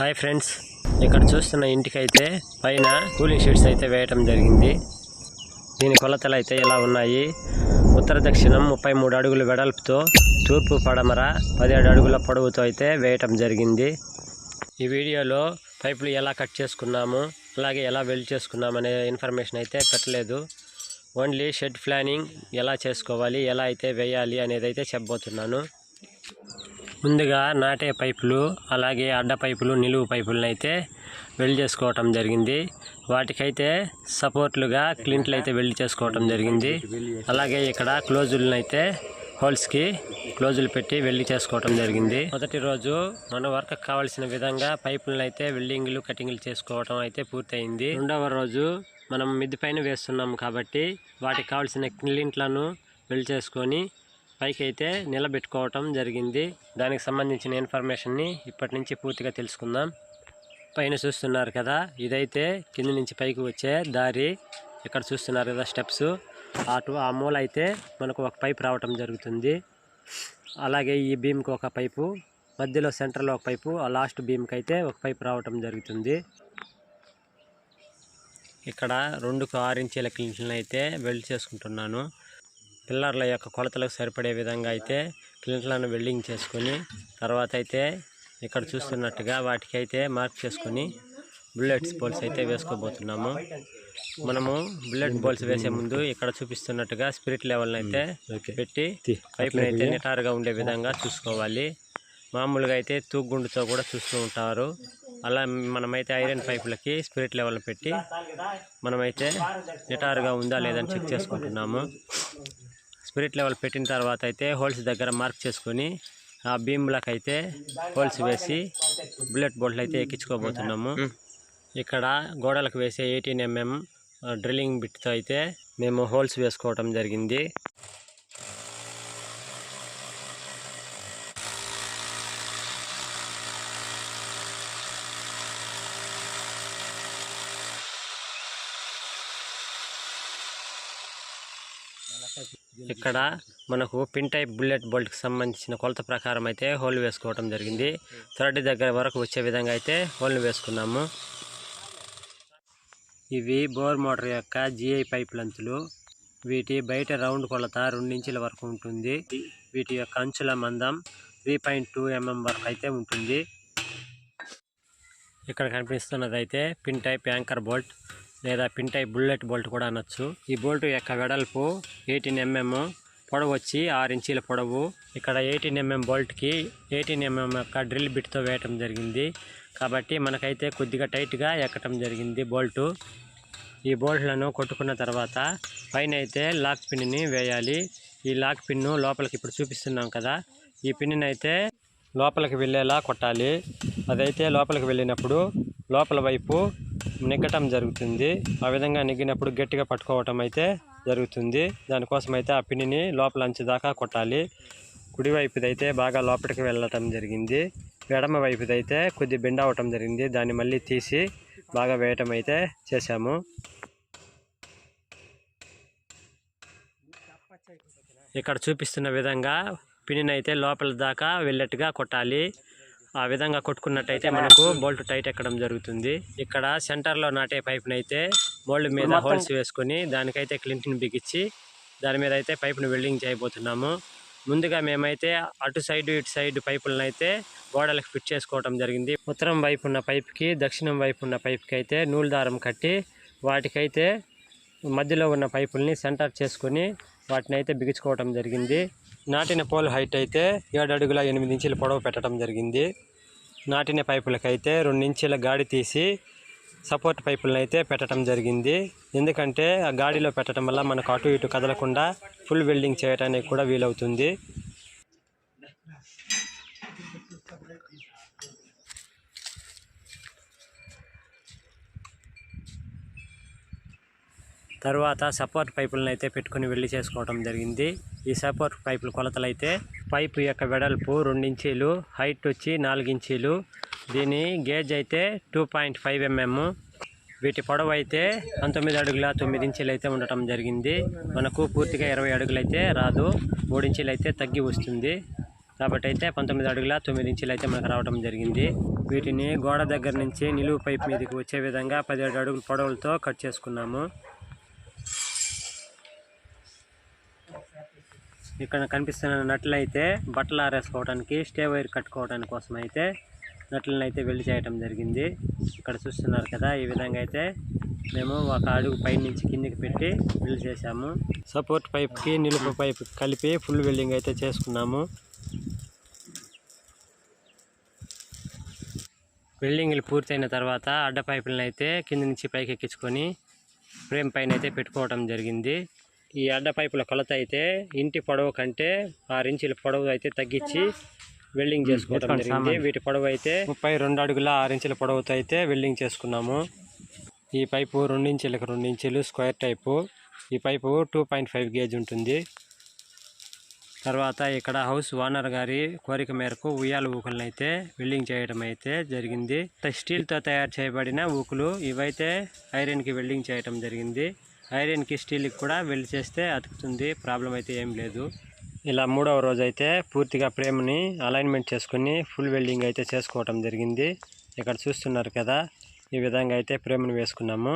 Hi friends. ఇక్కడ చూస్తున్న ఇంటికైతే పైన కూలింగ్ షీట్స్ అయితే వేయటం జరిగింది. దీని కొలతలు అయితే ఇలా ఉన్నాయి? ఉత్తర దక్షిణం ముప్పై మూడు అడుగుల వెడల్పుతో తూర్పు పడమర పదిహేడు అడుగుల పొడవుతో అయితే వేయటం జరిగింది. ఈ వీడియోలో పైపులు ఎలా కట్ చేసుకున్నాము అలాగే ఎలా వెల్డ్ చేసుకున్నాము అనే ఇన్ఫర్మేషన్ అయితే పెట్టలేదు. ఓన్లీ షెడ్ ప్లానింగ్ ఎలా చేసుకోవాలి ఎలా అయితే వేయాలి అనేది అయితే చెప్పబోతున్నాను. ముందుగా నాటే పైపులు అలాగే అడ్డ పైపులు నిలువు పైపులను అయితే వెల్డ్ చేసుకోవటం జరిగింది. వాటికైతే సపోర్ట్లుగా క్లింట్లు అయితే వెల్డ్ చేసుకోవటం జరిగింది. అలాగే ఇక్కడ క్లోజులను అయితే హోల్స్కి క్లోజులు పెట్టి వెల్డ్ చేసుకోవటం జరిగింది. మొదటి రోజు మన వర్క్ కావాల్సిన విధంగా పైపులను అయితే వెల్డింగ్లు కటింగ్లు చేసుకోవటం అయితే పూర్తయింది. రెండవ రోజు మనం మిద్ది పైన వేస్తున్నాం కాబట్టి వాటికి కావాల్సిన క్లింట్లను వెల్డ్ చేసుకొని పైకి అయితే నిలబెట్టుకోవటం జరిగింది. దానికి సంబంధించిన ఇన్ఫర్మేషన్ని ఇప్పటి నుంచి పూర్తిగా తెలుసుకుందాం. పైన చూస్తున్నారు కదా ఇదైతే కింద నుంచి పైకి వచ్చే దారి. ఇక్కడ చూస్తున్నారు కదా స్టెప్స్. అటు ఆ మూల అయితే మనకు ఒక పైపు రావటం జరుగుతుంది. అలాగే ఈ బీమ్కి ఒక పైపు మధ్యలో సెంటర్లో ఒక పైపు ఆ లాస్ట్ బీమ్కి అయితే ఒక పైపు రావటం జరుగుతుంది. ఇక్కడ రెండుకు ఆరు ఇంచీల క్లింట్లను అయితే వెల్డ్ చేసుకుంటున్నాను. పిల్లర్ల యొక్క కొలతలకు సరిపడే విధంగా అయితే క్లింట్లను వెల్డింగ్ చేసుకొని తర్వాత అయితే ఇక్కడ చూస్తున్నట్టుగా వాటికైతే మార్క్ చేసుకొని బుల్లెట్స్ బోల్స్ అయితే వేసుకోబోతున్నాము. మనము బుల్లెట్ బోల్స్ వేసే ముందు ఇక్కడ చూపిస్తున్నట్టుగా స్పిరిట్ లెవెల్ని అయితే పెట్టి పైపుని అయితే నిటారుగా ఉండే విధంగా చూసుకోవాలి. మామూలుగా అయితే తూగుండుతో కూడా చూస్తూ ఉంటారు. అలా మనమైతే ఐరన్ పైపులకి స్పిరిట్ లెవెల్ పెట్టి మనమైతే నిటారుగా ఉందా లేదని చెక్ చేసుకుంటున్నాము. స్పిరిట్ లెవెల్ పెట్టిన తర్వాత అయితే హోల్స్ దగ్గర మార్క్ చేసుకొని ఆ బీమ్లకు అయితే హోల్స్ వేసి బుల్లెట్ బోల్ట్లు అయితే ఎక్కించుకోబోతున్నాము. ఇక్కడ గోడలకు వేసే ఎయిటీన్ ఎంఎం డ్రిల్లింగ్ బిట్తో అయితే మేము హోల్స్ వేసుకోవటం జరిగింది. ఇక్కడ మనకు పిన్ టైప్ బుల్లెట్ బోల్ట్కి సంబంధించిన కొలత ప్రకారం అయితే హోల్ వేసుకోవటం జరిగింది. థ్రెడ్ దగ్గర వరకు వచ్చే విధంగా అయితే హోల్ని వేసుకున్నాము. ఇవి బోర్ మోటార్ యొక్క జిఐ పైప్ లంతులు వీటి బయట రౌండ్ కొలత రెండు ఇంచుల వరకు ఉంటుంది. వీటి యొక్క అంచుల మందం త్రీ పాయింట్ టూ ఎంఎం వరకు అయితే ఉంటుంది. ఇక్కడ కనిపిస్తున్నదైతే పిన్ టైప్ యాంకర్ బోల్ట్ లేదా పింటై బుల్లెట్ బోల్ట్ కూడా అనొచ్చు. ఈ బోల్ట్ యొక్క వెడల్పు ఎయిటీన్ ఎంఎం. పొడవు వచ్చి ఆరు ఇంచీల పొడవు. ఇక్కడ ఎయిటీన్ ఎంఎం బోల్ట్కి ఎయిటీన్ ఎంఎం యొక్క డ్రిల్ బిట్తో వేయటం జరిగింది. కాబట్టి మనకైతే కొద్దిగా టైట్గా ఎక్కటం జరిగింది బోల్టు. ఈ బోల్ట్లను కొట్టుకున్న తర్వాత పైన అయితే లాక్ పిన్ని వేయాలి. ఈ లాక్ పిన్ను లోపలికి ఇప్పుడు చూపిస్తున్నాం కదా. ఈ పిన్ని అయితే లోపలికి వెళ్ళేలా కొట్టాలి. అదైతే లోపలికి వెళ్ళినప్పుడు లోపల వైపు నెగ్గటం జరుగుతుంది. ఆ విధంగా నెగ్గినప్పుడు గట్టిగా పట్టుకోవటం అయితే జరుగుతుంది. దానికోసం అయితే ఆ పిన్నిని లోపల దాకా కొట్టాలి. కుడివైపుదైతే బాగా లోపలికి వెళ్ళటం జరిగింది. ఎడమ వైపుదైతే కొద్ది బెండ్ అవటం జరిగింది. దాన్ని మళ్ళీ తీసి బాగా వేయటం అయితే చేశాము. ఇక్కడ చూపిస్తున్న విధంగా పిన్నినైతే లోపల దాకా వెళ్ళేట్టుగా కొట్టాలి. ఆ విధంగా కొట్టుకున్నట్టయితే మనకు బోల్ట్ టైట్ ఎక్కడం జరుగుతుంది. ఇక్కడ సెంటర్లో నాటే పైపుని అయితే మోల్డ్ మీద హోల్స్ వేసుకొని దానికైతే క్లింట్ని బిగించి దాని మీద అయితే పైపుని వెల్డింగ్ చేయబోతున్నాము. ముందుగా మేమైతే అటు సైడ్ ఇటు సైడ్ పైపులను అయితే గోడలకు ఫిట్ చేసుకోవడం జరిగింది. ఉత్తరం వైపు ఉన్న పైప్కి దక్షిణం వైపు ఉన్న పైప్కి అయితే నూలు దారం కట్టి వాటికైతే మధ్యలో ఉన్న పైపుల్ని సెంటర్ చేసుకొని వాటిని అయితే బిగించుకోవటం జరిగింది. నాటిన పోల్ హైట్ అయితే ఏడు అడుగుల ఎనిమిది ఇంచుల పొడవు పెట్టడం జరిగింది. నాటిన పైపులకైతే రెండు ఇంచుల గాడి తీసి సపోర్ట్ పైపులను అయితే పెట్టడం జరిగింది. ఎందుకంటే ఆ గాడిలో పెట్టడం వల్ల మనకు అటు ఇటు కదలకుండా ఫుల్ వెల్డింగ్ చేయడానికి కూడా వీలవుతుంది. తర్వాత సపోర్ట్ పైపులను అయితే పెట్టుకొని వెళ్ళి చేసుకోవడం జరిగింది. ఈ సపోర్ట్ పైపుల కొలతలు అయితే పైపు యొక్క వెడల్పు రెండు ఇంచీలు హైట్ వచ్చి నాలుగించీలు దీని గేజ్ అయితే టూ పాయింట్ ఫైవ్ ఎంఎం వీటి పొడవు అయితే పంతొమ్మిది అడుగుల తొమ్మిది ఇంచీలు అయితే ఉండటం జరిగింది. మనకు పూర్తిగా ఇరవై అడుగులు అయితే రాదు. మూడించీలు అయితే తగ్గి వస్తుంది. కాబట్టి అయితే పంతొమ్మిది అడుగుల తొమ్మిది ఇంచులు అయితే మనకు రావడం జరిగింది. వీటిని గోడ దగ్గర నుంచి నిలువు పైప్ మీదకి వచ్చే విధంగా పదిహేడు అడుగుల పొడవులతో కట్ చేసుకున్నాము. ఇక్కడ కనిపిస్తున్న నట్లు అయితే బట్టలు ఆరేసుకోవడానికి స్టే వైర్ కట్టుకోవడానికి కోసం అయితే నట్లను అయితే వెళ్ళి చేయటం జరిగింది. ఇక్కడ చూస్తున్నారు కదా ఈ విధంగా అయితే మేము ఒక అడుగు పైనుంచి కిందికి పెట్టి వెల్డ్ చేసాము సపోర్ట్ పైప్కి నిలుపు పైప్ కలిపి ఫుల్ వెల్డింగ్ అయితే చేసుకున్నాము. వెల్డింగ్లు పూర్తయిన తర్వాత అడ్డ పైపులను అయితే కింద నుంచి పైకి ఎక్కించుకొని ఫ్రేమ్ పైన అయితే పెట్టుకోవడం జరిగింది. ఈ అడ్డ పైపుల కొలత అయితే ఇంటి పొడవు కంటే ఆరు ఇంచుల పొడవు అయితే తగ్గించి వెల్డింగ్ చేసుకోవడం జరిగింది. వీటి పొడవు అయితే ముప్పై రెండు అడుగుల ఆరు ఇంచుల పొడవుతో అయితే వెల్డింగ్ చేసుకున్నాము. ఈ పైపు రెండు ఇంచులకు రెండు ఇంచులు స్క్వేర్ టైపు. ఈ pipe two point five gauge ఉంటుంది. తర్వాత ఇక్కడ హౌస్ ఓనర్ గారి కోరిక మేరకు ఉయ్యాల ఊకులను అయితే వెల్డింగ్ చేయడం అయితే జరిగింది. స్టీల్తో తయారు చేయబడిన ఊకులు ఇవైతే ఐరన్కి వెల్డింగ్ చేయడం జరిగింది. ఐరన్కి స్టీల్కి కూడా వెల్డ్ చేస్తే అతుకుతుంది ప్రాబ్లం అయితే ఏం లేదు. ఇలా మూడవ రోజు అయితే పూర్తిగా ఫ్రేమ్ని అలైన్మెంట్ చేసుకుని ఫుల్ వెల్డింగ్ అయితే చేసుకోవటం జరిగింది. ఇక్కడ చూస్తున్నారు కదా ఈ విధంగా అయితే ఫ్రేమ్ని వేసుకున్నాము.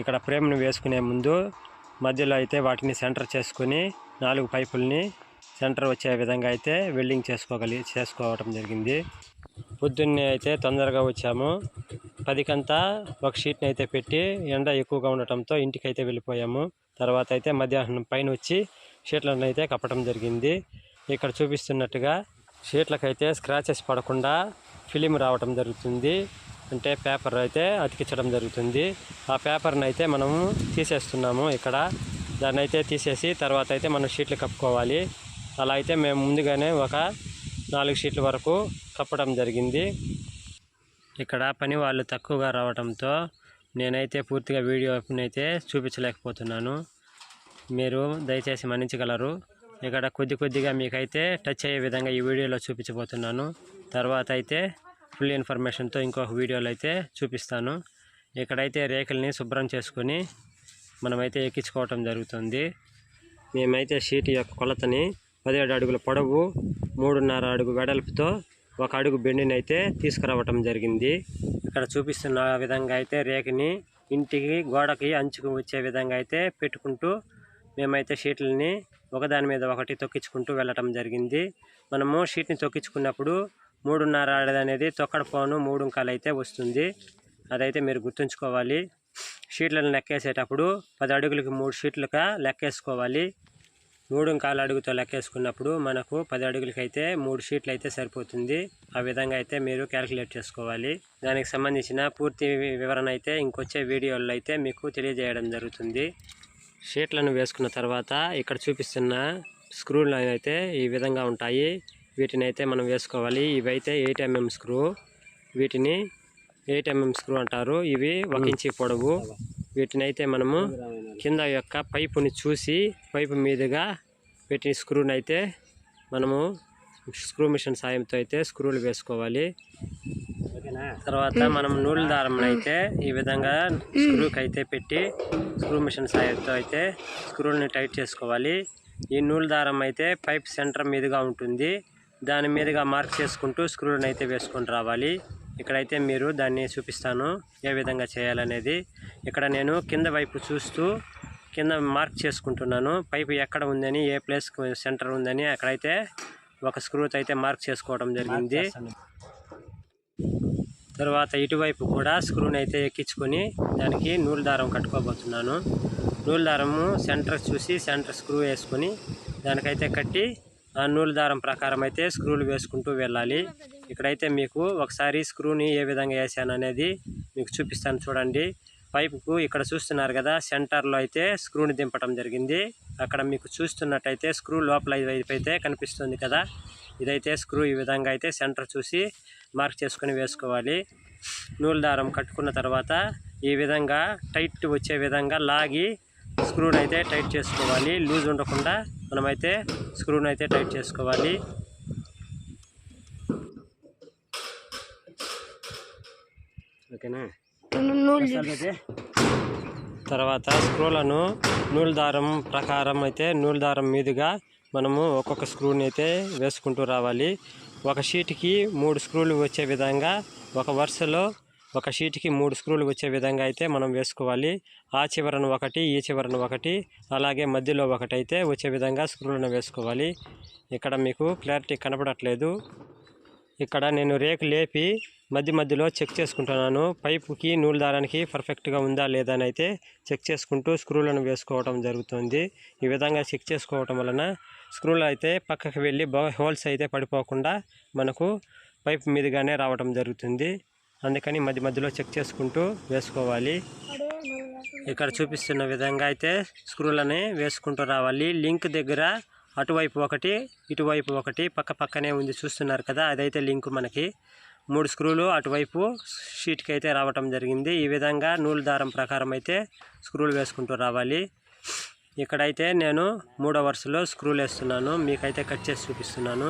ఇక్కడ ఫ్రేమ్ని వేసుకునే ముందు మధ్యలో అయితే వాటిని సెంటర్ చేసుకుని నాలుగు పైపుల్ని సెంటర్ వచ్చే విధంగా అయితే వెల్డింగ్ చేసుకోగలి చేసుకోవటం జరిగింది. పొద్దున్నే అయితే తొందరగా వచ్చాము. పదికంతా ఒక షీట్ని అయితే పెట్టి ఎండ ఎక్కువగా ఉండటంతో ఇంటికి అయితే వెళ్ళిపోయాము. తర్వాత అయితే మధ్యాహ్నం పైన వచ్చి షీట్లను అయితే కప్పడం జరిగింది. ఇక్కడ చూపిస్తున్నట్టుగా షీట్లకైతే స్క్రాచెస్ పడకుండా ఫిలిం రావటం జరుగుతుంది. అంటే పేపర్ అయితే అతికించడం జరుగుతుంది. ఆ పేపర్ని అయితే మనము తీసేస్తున్నాము ఇక్కడ. దాన్ని అయితే తీసేసి తర్వాత అయితే మనం షీట్లు కప్పుకోవాలి. అలా అయితే మేము ముందుగానే ఒక నాలుగు షీట్ల వరకు కప్పడం జరిగింది. ఇక్కడ పని వాళ్ళు తక్కువగా రావడంతో నేనైతే పూర్తిగా వీడియోనైతే చూపించలేకపోతున్నాను. మీరు దయచేసి మన్నించగలరు. ఇక్కడ కొద్ది కొద్దిగా మీకైతే టచ్ అయ్యే విధంగా ఈ వీడియోలో చూపించబోతున్నాను. తర్వాత అయితే ఫుల్ ఇన్ఫర్మేషన్తో ఇంకొక వీడియోలో అయితే చూపిస్తాను. ఇక్కడైతే రేకుల్ని శుభ్రం చేసుకొని మనమైతే ఎక్కించుకోవటం జరుగుతుంది. మేమైతే షీట్ యొక్క కొలతని పదిహేడు అడుగుల పొడవు మూడున్నర అడుగు వెడల్పుతో ఒక అడుగు బెండిని అయితే తీసుకురావటం జరిగింది. ఇక్కడ చూపిస్తున్న విధంగా అయితే రేకుని ఇంటికి గోడకి అంచుకు వచ్చే విధంగా అయితే పెట్టుకుంటూ మేమైతే షీట్లని ఒకదాని మీద ఒకటి తొక్కించుకుంటూ వెళ్ళటం జరిగింది. మనము షీట్ని తొక్కించుకున్నప్పుడు మూడున్నర అనేది తొక్కడ పోను మూడు అయితే వస్తుంది. అదైతే మీరు గుర్తుంచుకోవాలి. షీట్లను లెక్కేసేటప్పుడు పది అడుగులకి మూడు షీట్లుగా లెక్కేసుకోవాలి. మూడు కాలు అడుగుతో లెక్కేసుకున్నప్పుడు మనకు పది అడుగులకి అయితే మూడు షీట్లు అయితే సరిపోతుంది. ఆ విధంగా అయితే మీరు క్యాలిక్యులేట్ చేసుకోవాలి. దానికి సంబంధించిన పూర్తి వివరణ అయితే ఇంకొచ్చే వీడియోల్లో అయితే మీకు తెలియజేయడం జరుగుతుంది. షీట్లను వేసుకున్న తర్వాత ఇక్కడ చూపిస్తున్న స్క్రూలు అయితే ఈ విధంగా ఉంటాయి. వీటిని అయితే మనం వేసుకోవాలి. ఇవైతే ఎయిట్ ఎంఎం స్క్రూ. వీటిని ఎయిట్ ఎంఎం స్క్రూ అంటారు. ఇవి ఒక ఇంచి పొడవు. వీటిని అయితే మనము కింద యొక్క పైపుని చూసి పైపు మీదుగా పెట్టిన స్క్రూని అయితే మనము స్క్రూ మిషన్ సాయంతో అయితే స్క్రూలు వేసుకోవాలి. తర్వాత మనం నూలు దారం అయితే ఈ విధంగా స్క్రూకి అయితే పెట్టి స్క్రూ మిషన్ సాయంతో అయితే స్క్రూల్ని టైట్ చేసుకోవాలి. ఈ నూలు దారం అయితే పైప్ సెంటర్ మీదుగా ఉంటుంది. దాని మీదుగా మార్క్ చేసుకుంటూ స్క్రూలను అయితే వేసుకొని రావాలి. ఇక్కడైతే మీరు దాన్ని చూపిస్తాను ఏ విధంగా చేయాలనేది. ఇక్కడ నేను కింద వైపు చూస్తూ కింద మార్క్ చేసుకుంటున్నాను. పైపు ఎక్కడ ఉందని ఏ ప్లేస్ సెంటర్ ఉందని అక్కడైతే ఒక స్క్రూతో అయితే మార్క్ చేసుకోవడం జరిగింది. తర్వాత ఇటువైపు కూడా స్క్రూని అయితే ఎక్కించుకొని దానికి నూలు దారం కట్టుకోబోతున్నాను. నూలు దారము సెంటర్ చూసి సెంటర్ స్క్రూ వేసుకొని దానికైతే కట్టి నూలు దారం ప్రకారం అయితే స్క్రూలు వేసుకుంటూ వెళ్ళాలి. ఇక్కడైతే మీకు ఒకసారి స్క్రూని ఏ విధంగా వేసాను అనేది మీకు చూపిస్తాను చూడండి. పైపుకు ఇక్కడ చూస్తున్నారు కదా సెంటర్లో అయితే స్క్రూని దింపడం జరిగింది. అక్కడ మీకు చూస్తున్నట్టయితే స్క్రూ లోపల వైపు అయితే కనిపిస్తుంది కదా. ఇదైతే స్క్రూ ఈ విధంగా అయితే సెంటర్ చూసి మార్క్ చేసుకొని వేసుకోవాలి. నూలు దారం కట్టుకున్న తర్వాత ఈ విధంగా టైట్ వచ్చే విధంగా లాగి స్క్రూని అయితే టైట్ చేసుకోవాలి. లూజ్ ఉండకుండా మనమైతే స్క్రూని అయితే టైట్ చేసుకోవాలి. ఓకేనా? తర్వాత స్క్రూలను నూలు దారం ప్రకారం అయితే నూలు దారం మీదుగా మనము ఒక్కొక్క స్క్రూని అయితే వేసుకుంటూ రావాలి. ఒక షీట్కి మూడు స్క్రూలు వచ్చే విధంగా ఒక వరుసలో ఒక షీట్కి మూడు స్క్రూలు వచ్చే విధంగా అయితే మనం వేసుకోవాలి. ఆ చివరన ఒకటి ఈ చివరన ఒకటి అలాగే మధ్యలో ఒకటి అయితే వచ్చే విధంగా స్క్రూలను వేసుకోవాలి. ఇక్కడ మీకు క్లారిటీ కనపడట్లేదు. ఇక్కడ నేను రేకు లేపి మధ్య మధ్యలో చెక్ చేసుకుంటున్నాను. పైపుకి నూలు దారానికి పర్ఫెక్ట్గా ఉందా లేదా అని అయితే చెక్ చేసుకుంటూ స్క్రూలను వేసుకోవడం జరుగుతుంది. ఈ విధంగా చెక్ చేసుకోవటం వలన స్క్రూలు అయితే పక్కకి వెళ్ళి హోల్స్ అయితే పడిపోకుండా మనకు పైప్ మీదుగానే రావడం జరుగుతుంది. అందుకని మధ్య మధ్యలో చెక్ చేసుకుంటూ వేసుకోవాలి. ఇక్కడ చూపిస్తున్న విధంగా అయితే స్క్రూలని వేసుకుంటూ రావాలి. లింక్ దగ్గర అటువైపు ఒకటి ఇటువైపు ఒకటి పక్క పక్కనే ఉంది చూస్తున్నారు కదా అదైతే లింక్ మనకి. మూడు స్క్రూలు అటువైపు షీట్కి అయితే రావటం జరిగింది. ఈ విధంగా నూలు దారం ప్రకారం అయితే స్క్రూలు వేసుకుంటూ రావాలి. ఇక్కడైతే నేను మూడో వరుసలో స్క్రూలు వేస్తున్నాను. మీకైతే కట్ చేసి చూపిస్తున్నాను.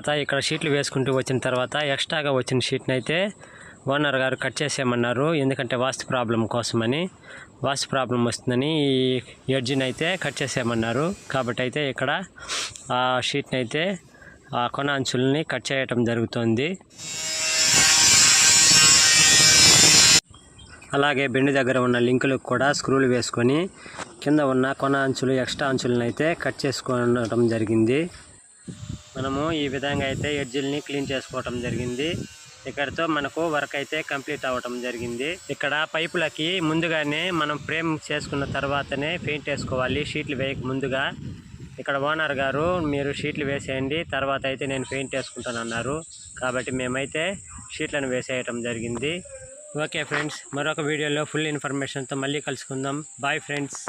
తర్వాత ఇక్కడ షీట్లు వేసుకుంటూ వచ్చిన తర్వాత ఎక్స్ట్రాగా వచ్చిన షీట్ని అయితే ఓనర్ గారు కట్ చేసేయమన్నారు. ఎందుకంటే వాస్తు ప్రాబ్లం కోసమని వాస్తు ప్రాబ్లం వస్తుందని ఈ ఎడ్జిని అయితే కట్ చేసేయమన్నారు. కాబట్టి అయితే ఇక్కడ ఆ షీట్ని అయితే ఆ కొన అంచుల్ని కట్ చేయటం జరుగుతుంది. అలాగే బెండు దగ్గర ఉన్న లింకులకు కూడా స్క్రూలు వేసుకొని కింద ఉన్న కొన అంచులు ఎక్స్ట్రా అంచులను అయితే కట్ చేసుకోవడం జరిగింది. మనము ఈ విధంగా అయితే ఎడ్జిల్ని క్లీన్ చేసుకోవటం జరిగింది. ఇక్కడతో మనకు వర్క్ అయితే కంప్లీట్ అవ్వటం జరిగింది. ఇక్కడ పైపులకి ముందుగానే మనం ఫ్రేమ్ చేసుకున్న తర్వాతనే పెయింట్ వేసుకోవాలి. షీట్లు వేయక ముందుగా ఇక్కడ ఓనర్ గారు మీరు షీట్లు వేసేయండి తర్వాత అయితే నేను పెయింట్ వేసుకుంటాను అన్నారు. కాబట్టి మేమైతే షీట్లను వేసేయటం జరిగింది. ఓకే ఫ్రెండ్స్ మరొక వీడియోలో ఫుల్ ఇన్ఫర్మేషన్తో మళ్ళీ కలుసుకుందాం. Bye friends.